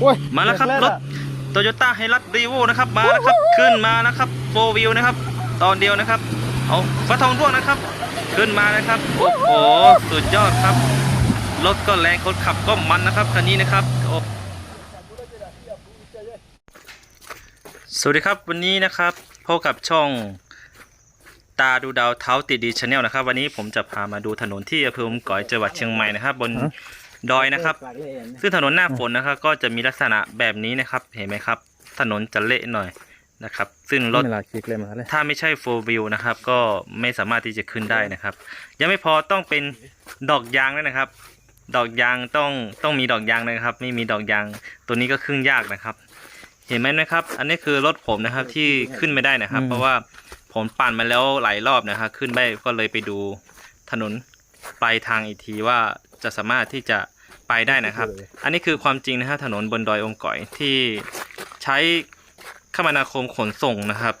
โอ้ยมาแล้วครับเบรกถโตโยต้าไฮรัสรีโวนะครับมาแล้วครับขึ้นมานะครับโฟวิวนะครับ ตอนเดียวนะครับ เอาฟ้าทองร่วงนะครับ ขึ้นมานะครับโอ้โหสุดยอดครับรถก็แรงคนขับก็มันนะครับคันนี้นะครับโอ้สวัสดีครับวันนี้นะครับพบกับช่องตาดูดาวเท้าติดดีชาแนลนะครับ วันนี้ผมจะพามาดูถนนที่อำเภออมก๋อยจังหวัดเชียงใหม่นะครับ บน ดอยนะครับ ซึ่งถนนหน้าฝนนะครับ ก็จะมีลักษณะแบบนี้นะครับ เห็นไหมครับ ถนนจะเละหน่อยนะครับ ซึ่งรถเวลาคลิกเลยมาเลยถ้าไม่ใช่4 wheel นะครับ ก็ไม่สามารถที่จะขึ้นได้นะครับ ยังไม่พอต้องเป็นดอกยางด้วยนะครับ ดอกยางต้องต้องมีดอกยางนะครับ ไม่มีดอกยางตัวนี้ก็ขึ้นยากนะครับ เห็นไหมนะครับ อันนี้คือรถผมนะครับที่ขึ้นไม่ได้นะครับ เพราะว่าผมปั่นมาแล้วหลายรอบนะครับ ขึ้นไม่ก็เลยไปดูถนนปลายทางอีกทีว่า จะสามารถที่จะไปได้นะครับ อันนี้คือความจริงนะครับถนนบนดอยองก่อยที่ใช้คมนาคมขนส่งนะครับ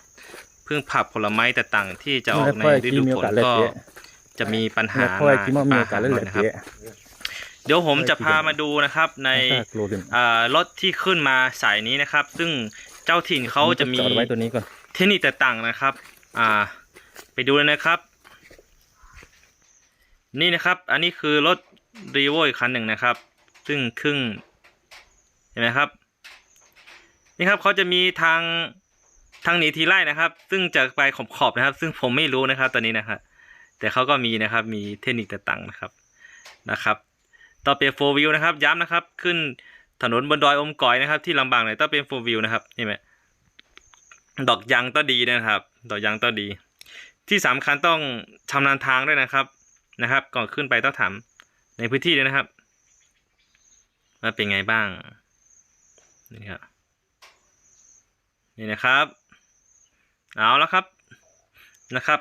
เพิ่งผักผลไม้ต่างๆที่จะออกในฤดูฝนก็จะมีปัญหาเพราะว่าคิดว่ามีโอกาสเล่นเหลือนะครับเจ๊เดี๋ยวผมจะพามาดูนะครับในค่ากลัวขึ้นอ่ารถที่ขึ้นมาสายนี้นะครับ ซึ่งเจ้าถิ่นเขาจะมีจอดไว้ตัวนี้ก่อนเทคนิคต่างๆนะครับ อ่า ไปดูเลยนะครับ นี่นะครับ อันนี้คือรถรีโวอีกคันหนึ่งนะครับ ซึ่งครึ่งเห็นไหมครับ นี่ครับเขาจะมีทางทางหนีทีไล่นะครับ ซึ่งจะไปขอบๆนะครับ ซึ่งผมไม่รู้นะครับตอนนี้นะครับแต่เขาก็มีนะครับ มีเทคนิคต่างๆนะครับนะครับ ต่อเป็นโฟวิวนะครับ ย้ำนะครับ ขึ้นถนนบนดอยอมก๋อยนะครับ ที่ลำบากหน่อยต้องเป็นโฟวิวนะครับนี่ไหมดอกยางต้องดีนะครับ ดอกยางต้องดี ที่สำคัญต้องชำนาญทางด้วยนะครับ นะครับ ก่อนขึ้นไปต้องถามในพื้นที่ด้วยนะครับว่าเป็นไงบ้างนี่ครับนี่นะครับ เอาแล้วครับนะครับ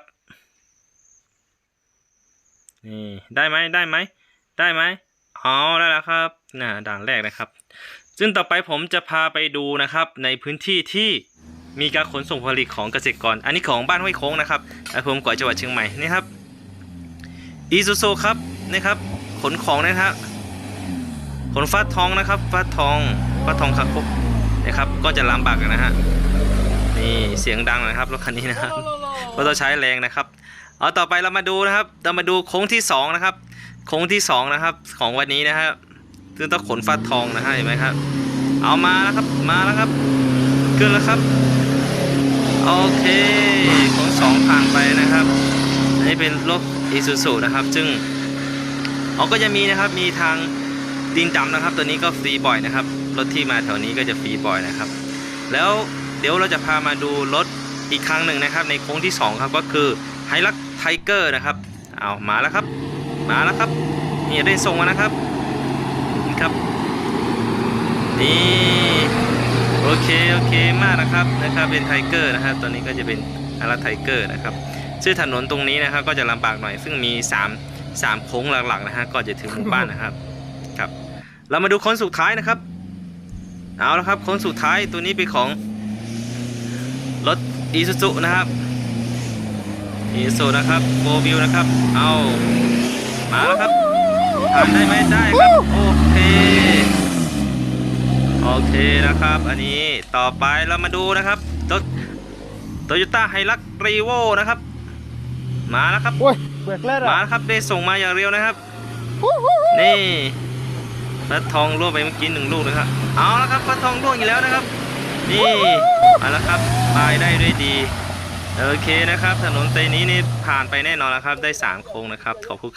นี่ได้ไหมได้ไหมได้ไหมอ๋อได้แล้วครับน่าด่านแรกนะครับ ซึ่งต่อไปผมจะพาไปดูนะครับ ในพื้นที่ที่มีการขนส่งผลิตของเกษตรกร อันนี้ของบ้านห้วยโค้งนะครับอำเภอเมืองก่อยจังหวัดเชียงใหม่นี่ครับ อีซูซูครับนี่ครับ ขนของนะครับขนฟ้าทองนะครับฟ้าทองฟ้าทองคางคกนะครับ ก็จะลำบากนะฮะนี่เสียงดังนะครับรถคันนี้นะครับก็ต้องใช้แรงนะครับ เอาต่อไปเรามาดูนะครับ เรามาดูโค้งที่สองนะครับโค้งที่สองนะครับของวันนี้นะครับซึ่งต้องขนฟ้าทองนะฮะเห็นไหมครับ เอามาแล้วครับมาแล้วครับขึ้นแล้วครับโอเคโค้งสองผ่านไป นี้เป็นรถอีซูซูนะครับ ซึ่งเขาก็จะมีนะครับมีทางดินดำนะครับ ตัวนี้ก็ฟรีบ่อยนะครับรถที่มาแถวนี้ก็จะฟรีบ่อยนะครับ แล้วเดี๋ยวเราจะพามาดูรถอีกครั้งหนึ่งนะครับ ในโค้งที่สองครับก็คือไฮลักไทเกอร์นะครับเอามาแล้วครับ มาแล้วครับนี่ได้ส่งมานะครับนี่ครับนี่โอเคโอเคมากนะครับนะครับเป็นไทเกอร์นะครับตอนนี้ก็จะเป็นอาราไทเกอร์นะครับ ซึ่งถนนตรงนี้นะครับก็จะลำบากหน่อย ซึ่งมี3 3โค้งหลักๆนะฮะก่อนจะถึงหมู่บ้านนะครับครับ เรามาดูค้งสุดท้ายนะครับ เอาละครับค้งสุดท้ายตัวนี้เป็นของรถอีซูซุนะครับอีซูนะครับโฟวิวนะครับ เอามาแล้วครับผ่านได้ไหมได้ครับโอเคโอเคนะครับ อันนี้ต่อไปเรามาดูนะครับโตโตโยต้าไฮลักรีโวนะครับ มาแล้วครับโอ้ยเบรกแรกมาอะแล้วครับได้ส่งมาอย่างเร็วนะครับนี่ฟัดทองร่วงไปเมื่อกี้หนึ่งลูกนะครับ เอาแล้วครับฟัดทองร่วงอีกแล้วนะครับ นี่มาแล้วครับไปได้ด้วยดี โอเคนะครับ ถนนเส้นนี้นี่ผ่านไปแน่นอนนะครับ ได้สามโค้งนะครับขอบคุณ